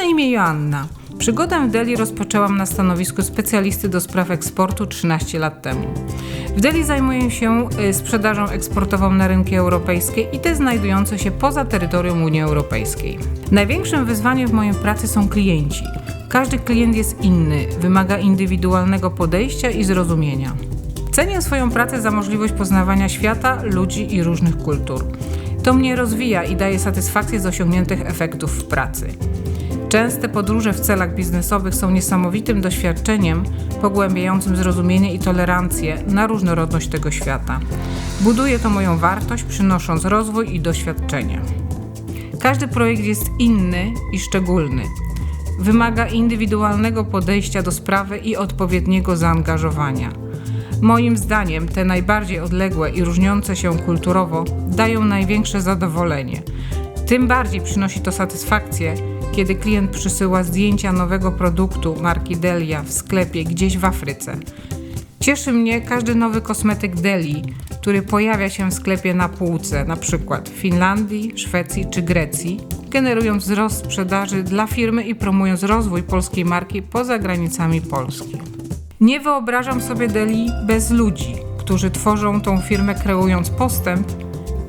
imię Joanna. Przygodę w Deli rozpoczęłam na stanowisku specjalisty do spraw eksportu 13 lat temu. W Deli zajmuję się y, sprzedażą eksportową na rynki europejskie i te znajdujące się poza terytorium Unii Europejskiej. Największym wyzwaniem w mojej pracy są klienci. Każdy klient jest inny, wymaga indywidualnego podejścia i zrozumienia. Cenię swoją pracę za możliwość poznawania świata, ludzi i różnych kultur. To mnie rozwija i daje satysfakcję z osiągniętych efektów w pracy. Częste podróże w celach biznesowych są niesamowitym doświadczeniem pogłębiającym zrozumienie i tolerancję na różnorodność tego świata. Buduje to moją wartość, przynosząc rozwój i doświadczenie. Każdy projekt jest inny i szczególny. Wymaga indywidualnego podejścia do sprawy i odpowiedniego zaangażowania. Moim zdaniem te najbardziej odległe i różniące się kulturowo dają największe zadowolenie. Tym bardziej przynosi to satysfakcję, kiedy klient przysyła zdjęcia nowego produktu marki Delia w sklepie gdzieś w Afryce. Cieszy mnie każdy nowy kosmetyk Deli, który pojawia się w sklepie na półce, np. w Finlandii, Szwecji czy Grecji, generując wzrost sprzedaży dla firmy i promując rozwój polskiej marki poza granicami Polski. Nie wyobrażam sobie Deli bez ludzi, którzy tworzą tą firmę kreując postęp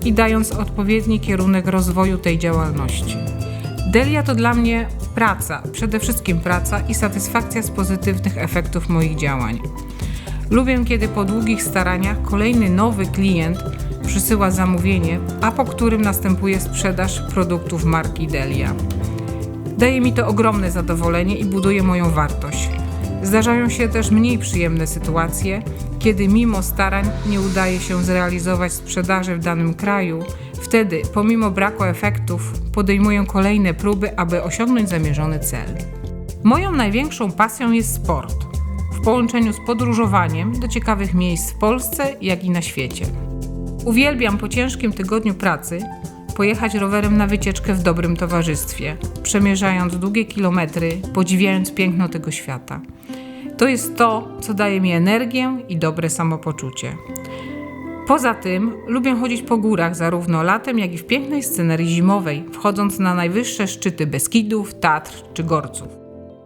i dając odpowiedni kierunek rozwoju tej działalności. Delia to dla mnie praca, przede wszystkim praca i satysfakcja z pozytywnych efektów moich działań. Lubię, kiedy po długich staraniach kolejny nowy klient przysyła zamówienie, a po którym następuje sprzedaż produktów marki Delia. Daje mi to ogromne zadowolenie i buduje moją wartość. Zdarzają się też mniej przyjemne sytuacje, kiedy mimo starań nie udaje się zrealizować sprzedaży w danym kraju. Wtedy, pomimo braku efektów, podejmuję kolejne próby, aby osiągnąć zamierzony cel. Moją największą pasją jest sport, w połączeniu z podróżowaniem do ciekawych miejsc w Polsce, jak i na świecie. Uwielbiam po ciężkim tygodniu pracy pojechać rowerem na wycieczkę w dobrym towarzystwie, przemierzając długie kilometry, podziwiając piękno tego świata. To jest to, co daje mi energię i dobre samopoczucie. Poza tym lubię chodzić po górach zarówno latem, jak i w pięknej scenerii zimowej, wchodząc na najwyższe szczyty Beskidów, Tatr czy Gorców.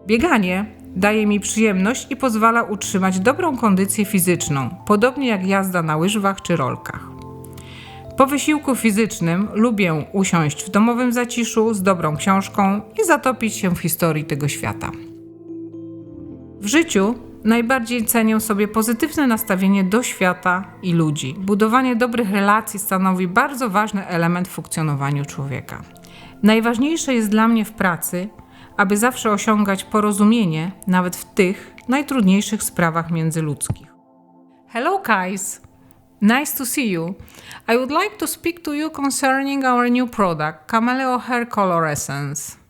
Bieganie daje mi przyjemność i pozwala utrzymać dobrą kondycję fizyczną, podobnie jak jazda na łyżwach czy rolkach. Po wysiłku fizycznym lubię usiąść w domowym zaciszu z dobrą książką i zatopić się w historii tego świata. W życiu najbardziej cenię sobie pozytywne nastawienie do świata i ludzi. Budowanie dobrych relacji stanowi bardzo ważny element w funkcjonowaniu człowieka. Najważniejsze jest dla mnie w pracy, aby zawsze osiągać porozumienie nawet w tych najtrudniejszych sprawach międzyludzkich. Hello guys! Nice to see you. I would like to speak to you concerning our new product, Cameleo Hair Color Essence.